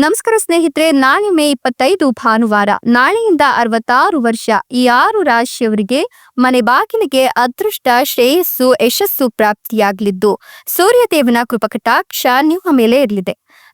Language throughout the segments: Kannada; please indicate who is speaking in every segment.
Speaker 1: ನಮಸ್ಕಾರ ಸ್ನೇಹಿತರೆ, ನಾಳೆ ಮೇ ಇಪ್ಪತ್ತೈದು ಭಾನುವಾರ, ನಾಳೆಯಿಂದ ಅರವತ್ತಾರು ವರ್ಷ, ಈ ಆರು ರಾಶಿಯವರಿಗೆ ಮನೆ ಬಾಗಿಲಿಗೆ ಅದೃಷ್ಟ, ಶ್ರೇಯಸ್ಸು, ಯಶಸ್ಸು ಪ್ರಾಪ್ತಿಯಾಗಲಿದ್ದು, ಸೂರ್ಯದೇವನ ಕೃಪಕಟಾಕ್ಷ ನಿಮ್ಮ ಮೇಲೆ ಇರಲಿದೆ.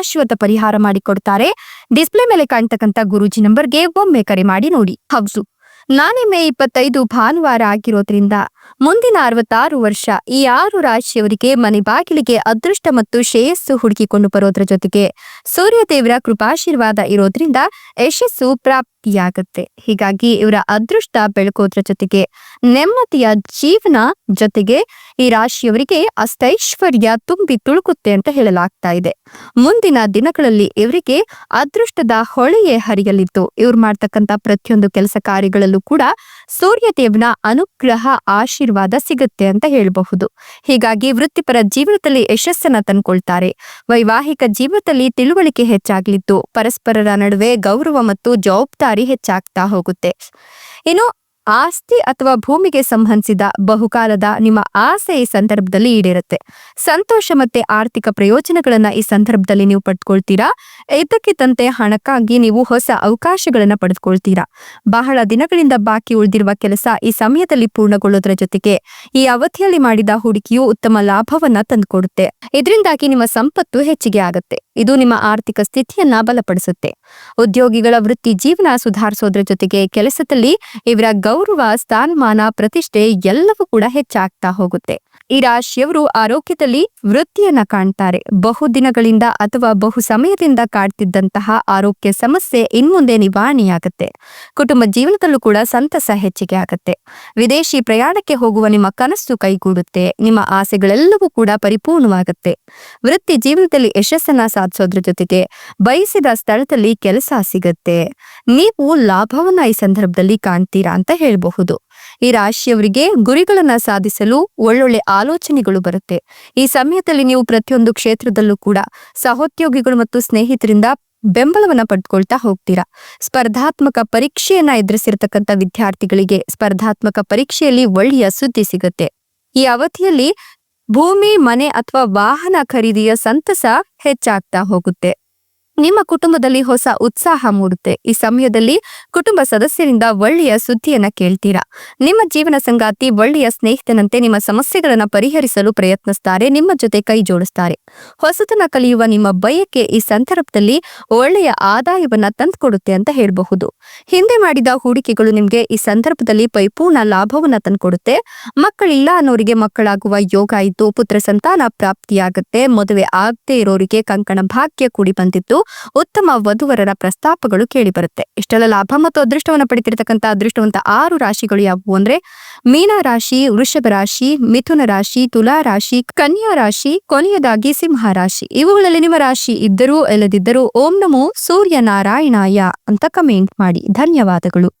Speaker 1: ಶಾಶ್ವತ ಪರಿಹಾರ ಮಾಡಿಕೊಡ್ತಾರೆ. ಡಿಸ್ಪ್ಲೇ ಮೇಲೆ ಕಾಣ್ತಕ್ಕಂತ ಗುರೂಜಿ ನಂಬರ್ಗೆ ಒಮ್ಮೆ ಕರೆ ಮಾಡಿ ನೋಡಿ. ಹೌದು. ನಾನೇ ಮೇ ಇಪ್ಪತ್ತೈದು ಭಾನುವಾರ ಆಗಿರೋದ್ರಿಂದ ಮುಂದಿನ ಅರವತ್ತಾರು ವರ್ಷ ಈ ಆರು ರಾಶಿಯವರಿಗೆ ಮನೆ ಬಾಗಿಲಿಗೆ ಅದೃಷ್ಟ ಮತ್ತು ಶ್ರೇಯಸ್ಸು ಹುಡುಕಿಕೊಂಡು ಬರೋದ್ರ ಜೊತೆಗೆ ಸೂರ್ಯದೇವರ ಕೃಪಾಶೀರ್ವಾದ ಇರೋದ್ರಿಂದ ಯಶಸ್ಸು ಪ್ರಾಪ್ತಿಯಾಗುತ್ತೆ ಹೀಗಾಗಿ ಇವರ ಅದೃಷ್ಟ ಬೆಳಕೋದ್ರ ಜೊತೆಗೆ ನೆಮ್ಮದಿಯ ಜೀವನ ಜೊತೆಗೆ ಈ ರಾಶಿಯವರಿಗೆ ಅಷ್ಟೈಶ್ವರ್ಯ ತುಂಬಿ ತುಳುಕುತ್ತೆ ಅಂತ ಹೇಳಲಾಗ್ತಾ ಇದೆ. ಮುಂದಿನ ದಿನಗಳಲ್ಲಿ ಇವರಿಗೆ ಅದೃಷ್ಟದ ಹೊಳೆಯೇ ಹರಿಯಲಿದ್ದು, ಇವ್ರು ಮಾಡ್ತಕ್ಕಂತ ಪ್ರತಿಯೊಂದು ಕೆಲಸ ಕಾರ್ಯಗಳಲ್ಲೂ ಕೂಡ ಸೂರ್ಯದೇವನ ಅನುಗ್ರಹ, ಆಶೀರ್ವಾದ ಸಿಗುತ್ತೆ ಅಂತ ಹೇಳಬಹುದು. ಹೀಗಾಗಿ ವೃತ್ತಿಪರ ಜೀವನದಲ್ಲಿ ಯಶಸ್ಸನ್ನ ತಂದ್ಕೊಳ್ತಾರೆ. ವೈವಾಹಿಕ ಜೀವನದಲ್ಲಿ ತಿಳುವಳಿಕೆ ಹೆಚ್ಚಾಗ್ಲಿದ್ದು, ಪರಸ್ಪರರ ನಡುವೆ ಗೌರವ ಮತ್ತು ಜವಾಬ್ದಾರಿ ಹೆಚ್ಚಾಗ್ತಾ ಹೋಗುತ್ತೆ. ಇನ್ನು ಆಸ್ತಿ ಅಥವಾ ಭೂಮಿಗೆ ಸಂಬಂಧಿಸಿದ ಬಹುಕಾಲದ ನಿಮ್ಮ ಆಸೆ ಈ ಸಂದರ್ಭದಲ್ಲಿ ಈಡೇರುತ್ತೆ. ಸಂತೋಷ ಮತ್ತೆ ಆರ್ಥಿಕ ಪ್ರಯೋಜನಗಳನ್ನ ಈ ಸಂದರ್ಭದಲ್ಲಿ ನೀವು ಪಡ್ಕೊಳ್ತೀರಾ? ಇದ್ದಕ್ಕಿದ್ದಂತೆ ಹಣಕ್ಕಾಗಿ ನೀವು ಹೊಸ ಅವಕಾಶಗಳನ್ನು ಪಡೆದುಕೊಳ್ತೀರಾ? ಬಹಳ ದಿನಗಳಿಂದ ಬಾಕಿ ಉಳಿದಿರುವ ಕೆಲಸ ಈ ಸಮಯದಲ್ಲಿ ಪೂರ್ಣಗೊಳ್ಳೋದ್ರ ಜೊತೆಗೆ ಈ ಅವಧಿಯಲ್ಲಿ ಮಾಡಿದ ಹೂಡಿಕೆಯು ಉತ್ತಮ ಲಾಭವನ್ನ ತಂದುಕೊಡುತ್ತೆ. ಇದರಿಂದಾಗಿ ನಿಮ್ಮ ಸಂಪತ್ತು ಹೆಚ್ಚಿಗೆ ಆಗುತ್ತೆ. ಇದು ನಿಮ್ಮ ಆರ್ಥಿಕ ಸ್ಥಿತಿಯನ್ನ ಬಲಪಡಿಸುತ್ತೆ. ಉದ್ಯೋಗಿಗಳ ವೃತ್ತಿ ಜೀವನ ಸುಧಾರಿಸೋದ್ರ ಜೊತೆಗೆ ಕೆಲಸದಲ್ಲಿ ಇವರ ಗೌರವ, ಸ್ಥಾನಮಾನ, ಪ್ರತಿಷ್ಠೆ ಎಲ್ಲವೂ ಕೂಡ ಹೆಚ್ಚಾಗ್ತಾ ಹೋಗುತ್ತೆ. ಈ ರಾಶಿಯವರು ಆರೋಗ್ಯದಲ್ಲಿ ವೃತ್ತಿಯನ್ನ ಕಾಣ್ತಾರೆ. ಬಹುದಿನಗಳಿಂದ ಅಥವಾ ಬಹು ಸಮಯದಿಂದ ಕಾಡ್ತಿದ್ದಂತಹ ಆರೋಗ್ಯ ಸಮಸ್ಯೆ ಇನ್ಮುಂದೆ ನಿವಾರಣೆಯಾಗುತ್ತೆ. ಕುಟುಂಬ ಜೀವನದಲ್ಲೂ ಕೂಡ ಸಂತಸ ಹೆಚ್ಚಿಗೆ ಆಗುತ್ತೆ. ವಿದೇಶಿ ಪ್ರಯಾಣಕ್ಕೆ ಹೋಗುವ ನಿಮ್ಮ ಕನಸು ಕೈಗೂಡುತ್ತೆ. ನಿಮ್ಮ ಆಸೆಗಳೆಲ್ಲವೂ ಕೂಡ ಪರಿಪೂರ್ಣವಾಗುತ್ತೆ. ವೃತ್ತಿ ಜೀವನದಲ್ಲಿ ಯಶಸ್ಸನ್ನ ಸಾಧಿಸೋದ್ರ ಜೊತೆಗೆ ಬಯಸಿದ ಸ್ಥಳದಲ್ಲಿ ಕೆಲಸ ಸಿಗುತ್ತೆ. ನೀವು ಲಾಭವನ್ನ ಈ ಸಂದರ್ಭದಲ್ಲಿ ಕಾಣ್ತೀರಾ ಅಂತ ಹೇಳಬಹುದು. ಈ ರಾಶಿಯವರಿಗೆ ಗುರಿಗಳನ್ನ ಸಾಧಿಸಲು ಒಳ್ಳೊಳ್ಳೆ ಆಲೋಚನೆಗಳು ಬರುತ್ತೆ. ಈ ಸಮಯದಲ್ಲಿ ನೀವು ಪ್ರತಿಯೊಂದು ಕ್ಷೇತ್ರದಲ್ಲೂ ಕೂಡ ಸಹೋದ್ಯೋಗಿಗಳು ಮತ್ತು ಸ್ನೇಹಿತರಿಂದ ಬೆಂಬಲವನ್ನ ಪಡ್ಕೊಳ್ತಾ ಹೋಗ್ತೀರಾ. ಸ್ಪರ್ಧಾತ್ಮಕ ಪರೀಕ್ಷೆಯನ್ನ ಎದುರಿಸಿರ್ತಕ್ಕಂಥ ವಿದ್ಯಾರ್ಥಿಗಳಿಗೆ ಸ್ಪರ್ಧಾತ್ಮಕ ಪರೀಕ್ಷೆಯಲ್ಲಿ ಒಳ್ಳೆಯ ಸುದ್ದಿ ಸಿಗುತ್ತೆ. ಈ ಅವಧಿಯಲ್ಲಿ ಭೂಮಿ, ಮನೆ ಅಥವಾ ವಾಹನ ಖರೀದಿಯ ಸಂತಸ ಹೆಚ್ಚಾಗ್ತಾ ಹೋಗುತ್ತೆ. ನಿಮ್ಮ ಕುಟುಂಬದಲ್ಲಿ ಹೊಸ ಉತ್ಸಾಹ ಮೂಡುತ್ತೆ. ಈ ಸಮಯದಲ್ಲಿ ಕುಟುಂಬ ಸದಸ್ಯರಿಂದ ಒಳ್ಳೆಯ ಸುದ್ದಿಯನ್ನ ಕೇಳ್ತೀರಾ? ನಿಮ್ಮ ಜೀವನ ಸಂಗಾತಿ ಒಳ್ಳೆಯ ಸ್ನೇಹಿತನಂತೆ ನಿಮ್ಮ ಸಮಸ್ಯೆಗಳನ್ನ ಪರಿಹರಿಸಲು ಪ್ರಯತ್ನಿಸ್ತಾರೆ, ನಿಮ್ಮ ಜೊತೆ ಕೈ ಜೋಡಿಸ್ತಾರೆ. ಹೊಸತನ ಕಲಿಯುವ ನಿಮ್ಮ ಬಯಕೆ ಈ ಸಂದರ್ಭದಲ್ಲಿ ಒಳ್ಳೆಯ ಆದಾಯವನ್ನ ತಂದುಕೊಡುತ್ತೆ ಅಂತ ಹೇಳಬಹುದು. ಹಿಂದೆ ಮಾಡಿದ ಹೂಡಿಕೆಗಳು ನಿಮಗೆ ಈ ಸಂದರ್ಭದಲ್ಲಿ ಪರಿಪೂರ್ಣ ಲಾಭವನ್ನ ತಂದುಕೊಡುತ್ತೆ. ಮಕ್ಕಳಿಲ್ಲ ಅನ್ನೋರಿಗೆ ಮಕ್ಕಳಾಗುವ ಯೋಗ ಇದ್ದು ಪುತ್ರ ಸಂತಾನ ಪ್ರಾಪ್ತಿಯಾಗುತ್ತೆ. ಮದುವೆ ಆಗದೆ ಇರೋರಿಗೆ ಕಂಕಣ ಭಾಗ್ಯ ಕೂಡಿ ಬಂದಿದ್ದು ಉತ್ತಮ ವಧುವರರ ಪ್ರಸ್ತಾಪಗಳು ಕೇಳಿಬರುತ್ತೆ. ಇಷ್ಟೆಲ್ಲ ಲಾಭ ಮತ್ತು ಅದೃಷ್ಟವನ್ನು ಪಡಿತಿರ್ತಕ್ಕಂಥ ಅದೃಷ್ಟವಂತ ಆರು ರಾಶಿಗಳು ಯಾವುವು ಅಂದ್ರೆ ಮೀನ ರಾಶಿ, ವೃಷಭ ರಾಶಿ, ಮಿಥುನ ರಾಶಿ, ತುಲಾ ರಾಶಿ, ಕನ್ಯಾ ರಾಶಿ, ಕೊನೆಯದಾಗಿ ಸಿಂಹ ರಾಶಿ. ಇವುಗಳಲ್ಲಿ ನಿಮ್ಮ ರಾಶಿ ಇದ್ದರೂ, ಇಲ್ಲದಿದ್ದರೂ ಓಂ ನಮೋ ಸೂರ್ಯ ನಾರಾಯಣಾಯ ಅಂತ ಕಮೆಂಟ್ ಮಾಡಿ. ಧನ್ಯವಾದಗಳು.